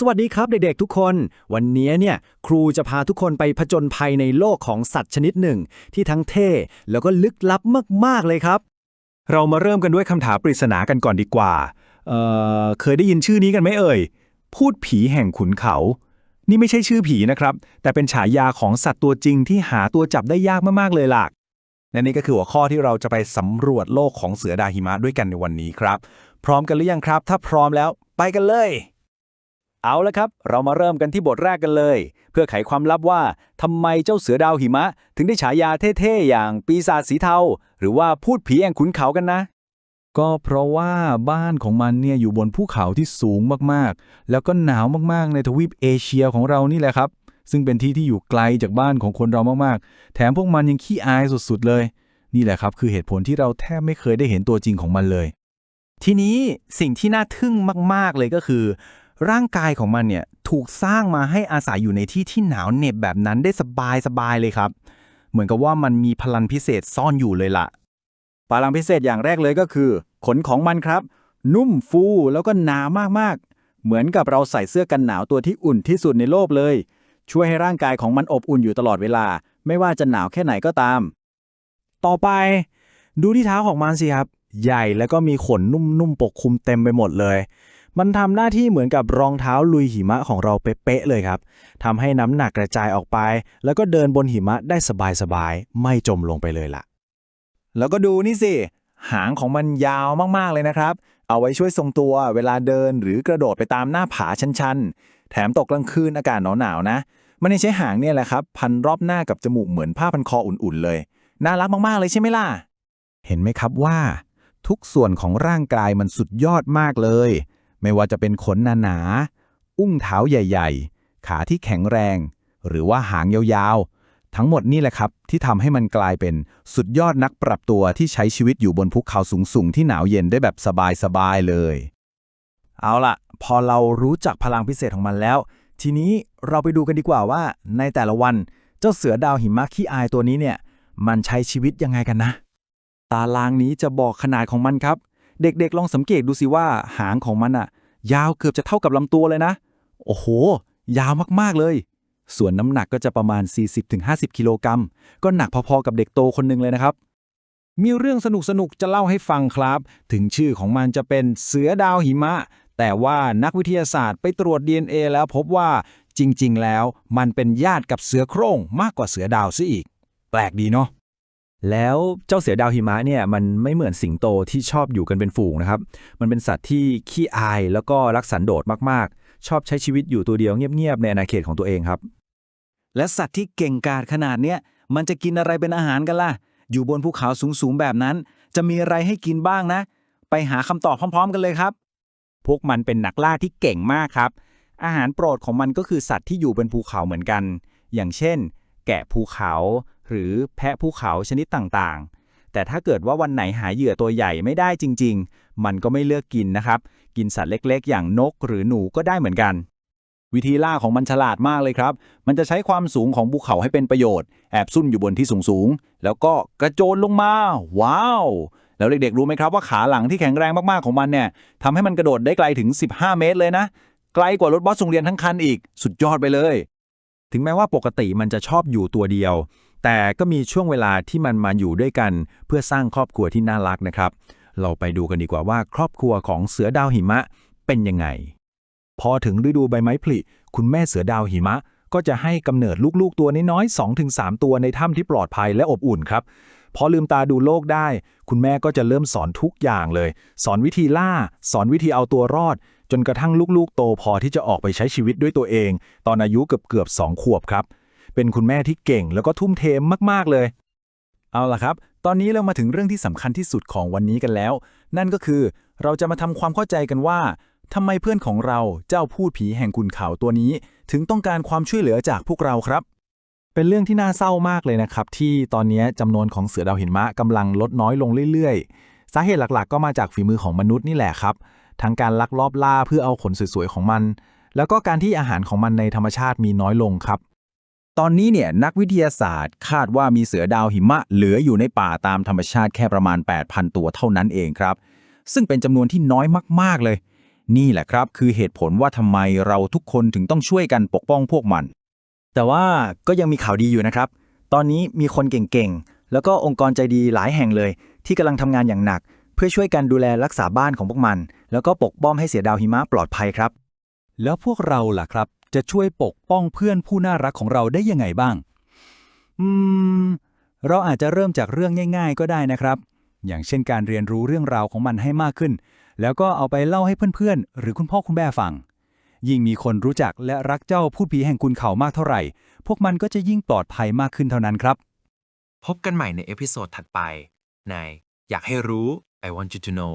สวัสดีครับเด็กๆทุกคน วันนี้เนี่ยครูจะพาทุกคนไปผจญภัยในโลกของสัตว์ชนิดหนึ่ง ที่ทั้งเท่แล้วก็ลึกลับมากๆเลยครับ เรามาเริ่มกันด้วยคำถามปริศนากันก่อนดีกว่า เอ่อ เคยได้ยินชื่อนี้กันไหมเอ่ย พูดผีแห่งขุนเขา นี่ไม่ใช่ชื่อผีนะครับ แต่เป็นฉายาของสัตว์ตัวจริงที่หาตัวจับได้ยากมากๆเลยล่ะและนี่ก็คือหัวข้อที่เราจะไปสำรวจโลกของเสือดาวหิมะด้วยกันในวันนี้ครับ พร้อมกันหรือยังครับ ถ้าพร้อมแล้ว ไปกันเลย เอาละครับ เรามาเริ่มกันที่บทแรกกันเลย เพื่อไขความลับว่าทำไมเจ้าเสือดาวหิมะ ถึงได้ฉายาเท่ๆ อย่างปีศาจสีเทา หรือว่าพูดผีแห่งขุนเขากันนะ ก็เพราะว่าบ้านของมันเนี่ยอยู่บนภูเขาที่สูงมากๆ แล้วก็หนาวมากๆ ในทวีปเอเชียของเรานี่แหละครับ ซึ่งเป็นที่ที่อยู่ไกลจากบ้านของคนเรามากๆ แถมพวกมันยังขี้อายสุดๆเลย นี่แหละครับ คือเหตุผลที่เราแทบไม่เคยได้เห็นตัวจริงของมันเลย ทีนี้สิ่งที่น่าทึ่งมาก ๆเลยก็คือ ร่างกายของมันเนี่ยถูกสร้างมาให้อาศัยอยู่ในที่ที่หนาวเหน็บแบบนั้นได้สบายๆเลยครับ เหมือนกับว่ามันมีพลังพิเศษซ่อนอยู่เลยล่ะพลังพิเศษอย่างแรกเลยก็คือ ขนของมันครับ นุ่มฟูแล้วก็หนามากๆ เหมือนกับเราใส่เสื้อกันหนาวตัวที่อุ่นที่สุดในโลกเลย ช่วยให้ร่างกายของมันอบอุ่นอยู่ตลอดเวลา ไม่ว่าจะหนาวแค่ไหนก็ตาม ต่อไป ดูที่เท้าของมันสิครับ ใหญ่แล้วก็มีขนนุ่มๆปกคลุมเต็มไปหมดเลย มันทำหน้าที่เหมือนกับรองเท้าลุยหิมะของเราเป๊ะๆเลยครับทำให้น้ำหนักกระจายออกไป แล้วก็เดินบนหิมะได้สบายๆไม่จมลงไปเลยล่ะ แล้วก็ดูนี่สิ หางของมันยาวมากๆเลยนะครับ เอาไว้ช่วยทรงตัวเวลาเดินหรือกระโดดไปตามหน้าผาชันๆ แถมตกกลางคืนอากาศหนาวๆนะ มันใช้หางเนี่ยแหละครับ พันรอบหน้ากับจมูกเหมือนผ้าพันคออุ่นๆเลย น่ารักมากๆเลยใช่ไหมล่ะ เห็นไหมครับว่า ทุกส่วนของร่างกายมันสุดยอดมากเลย ไม่ว่าจะเป็นขนหนาๆ อุ้งเท้าใหญ่ๆ ขาที่แข็งแรง หรือว่าหางยาวๆ ทั้งหมดนี่แหละครับ ที่ทำให้มันกลายเป็นสุดยอดนักปรับตัวที่ใช้ชีวิตอยู่บนภูเขาสูงๆ ที่หนาวเย็นได้แบบสบายๆ เลย เอาล่ะ พอเรารู้จักพลังพิเศษของมันแล้ว ทีนี้เราไปดูกันดีกว่าว่า ในแต่ละวันเจ้าเสือดาวหิมะขี้อายตัวนี้เนี่ย มันใช้ชีวิตยังไงกันนะ ตารางนี้จะบอกขนาดของมันครับ เด็กๆ ลองสังเกตดูสิว่าหางของมันอะยาวเกือบจะเท่ากับลำตัวเลยนะ โอ้โห ยาวมากๆเลย ส่วนน้ำหนักก็จะประมาณ 40-50 กิโลกรัม ก็หนักพอๆกับเด็กโตคนหนึ่งเลยนะครับ มีเรื่องสนุกๆจะเล่าให้ฟังครับ ถึงชื่อของมันจะเป็นเสือดาวหิมะ แต่ว่านักวิทยาศาสตร์ไปตรวจ DNA แล้วพบว่าจริง ๆ แล้ว มันเป็นญาติกับเสือโคร่งมากกว่าเสือดาวซะอีก แปลกดีเนาะ แล้วเจ้าเสือดาวหิมะเนี่ยมันไม่เหมือนสิงโตที่ชอบอยู่กันเป็นฝูงนะครับ มันเป็นสัตว์ที่ขี้อายแล้วก็รักสันโดษมากๆ ชอบใช้ชีวิตอยู่ตัวเดียวเงียบๆในอาณาเขตของตัวเองครับ และสัตว์ที่เก่งกาจขนาดเนี้ยมันจะกินอะไรเป็นอาหารกันล่ะ อยู่บนภูเขาสูงๆแบบนั้น จะมีอะไรให้กินบ้างนะ ไปหาคำตอบพร้อม ๆ กันเลยครับ พวกมันเป็นนักล่าที่เก่งมากครับ อาหารโปรดของมันก็คือสัตว์ที่อยู่บนภูเขาเหมือนกัน อย่างเช่น แกะภูเขา หรือแพะภูเขาชนิดต่างๆ แต่ถ้าเกิดว่าวันไหนหาเหยื่อตัวใหญ่ไม่ได้จริง ๆ มันก็ไม่เลือกกินนะครับ กินสัตว์เล็กๆ อย่างนกหรือหนูก็ได้เหมือนกัน วิธีล่าของมันฉลาดมากเลยครับ มันจะใช้ความสูงของภูเขาให้เป็นประโยชน์ แอบซุ่นอยู่บนที่สูงๆ แล้วก็กระโจนลงมา ว้าว แล้วเด็กๆ รู้ไหมครับว่าขาหลังที่แข็งแรงมากๆ ของมันเนี่ยทำให้มันกระโดดได้ไกลถึง 15 เมตรเลยนะ ไกลกว่ารถบัสโรงเรียนทั้งคันอีก สุดยอดไปเลย ถึงแม้ว่าปกติมันจะชอบอยู่ตัวเดียว แต่ก็มีช่วงเวลาที่มันมาอยู่ด้วยกัน เพื่อสร้างครอบครัวที่น่ารักนะครับ เราไปดูกันดีกว่าว่าครอบครัวของเสือดาวหิมะเป็นยังไง พอถึงฤดูใบไม้ผลิ คุณแม่เสือดาวหิมะ ก็จะให้กำเนิดลูกๆตัวน้อยๆ2-3 ตัวในถ้ำที่ปลอดภัยและอบอุ่นครับพอลืมตาดูโลกได้ คุณแม่ก็จะเริ่มสอนทุกอย่างเลย สอนวิธีล่า สอนวิธีเอาตัวรอด จนกระทั่งลูกๆ โตพอที่จะออกไปใช้ชีวิตด้วยตัวเอง ตอนอายุเกือบๆ2ขวบครับ เป็นคุณแม่ที่เก่งแล้วก็ทุ่มเทมากๆเลย เอาล่ะครับ ตอนนี้เรามาถึงเรื่องที่สำคัญที่สุดของวันนี้กันแล้ว นั่นก็คือเราจะมาทำความเข้าใจกันว่าทำไมเพื่อนของเราเจ้าพูดผีแห่งกุนเขาตัวนี้ ถึงต้องการความช่วยเหลือจากพวกเราครับ เป็นเรื่องที่น่าเศร้ามากเลยนะครับ ที่ตอนนี้จำนวนของเสือดาวหินมะกำลังลดน้อยลงเรื่อยๆ สาเหตุหลักๆ ก็มาจากฝีมือของมนุษย์นี่แหละครับทั้งการลักลอบล่าเพื่อเอาขนสวยๆของมัน แล้วก็การที่อาหารของมันในธรรมชาติมีน้อยลงครับ ตอนนี้เนี่ยนักวิทยาศาสตร์คาดว่ามีเสือดาวหิมะเหลืออยู่ในป่าตามธรรมชาติแค่ประมาณ 8,000 ตัวเท่านั้นเองครับ ซึ่งเป็นจำนวนที่น้อยมาก ๆ เลย นี่แหละครับคือเหตุผลว่าทำไมเราทุกคนถึงต้องช่วยกันปกป้องพวกมัน แต่ว่าก็ยังมีข่าวดีอยู่นะครับ ตอนนี้มีคนเก่งๆ แล้วก็องค์กรใจดีหลายแห่งเลย ที่กำลังทำงานอย่างหนัก เพื่อช่วยกันดูแลรักษาบ้านของพวกมัน แล้วก็ปกป้องให้เสือดาวหิมะปลอดภัยครับ แล้วพวกเราล่ะครับ จะช่วยปกป้องเพื่อนผู้น่ารักของเราได้ยังไงบ้าง อืม เราอาจจะเริ่มจากเรื่องง่าย ๆ ก็ได้นะครับ อย่างเช่นการเรียนรู้เรื่องราวของมันให้มากขึ้น แล้วก็เอาไปเล่าให้เพื่อนๆ หรือคุณพ่อคุณแม่ฟัง ยิ่งมีคนรู้จักและรักเจ้าพูดผีแห่งคุณเขามากเท่าไหร่ พวกมันก็จะยิ่งปลอดภัยมากขึ้นเท่านั้นครับ พบกันใหม่ในเอพิโซดถัดไปในอยากให้รู้ I want you to know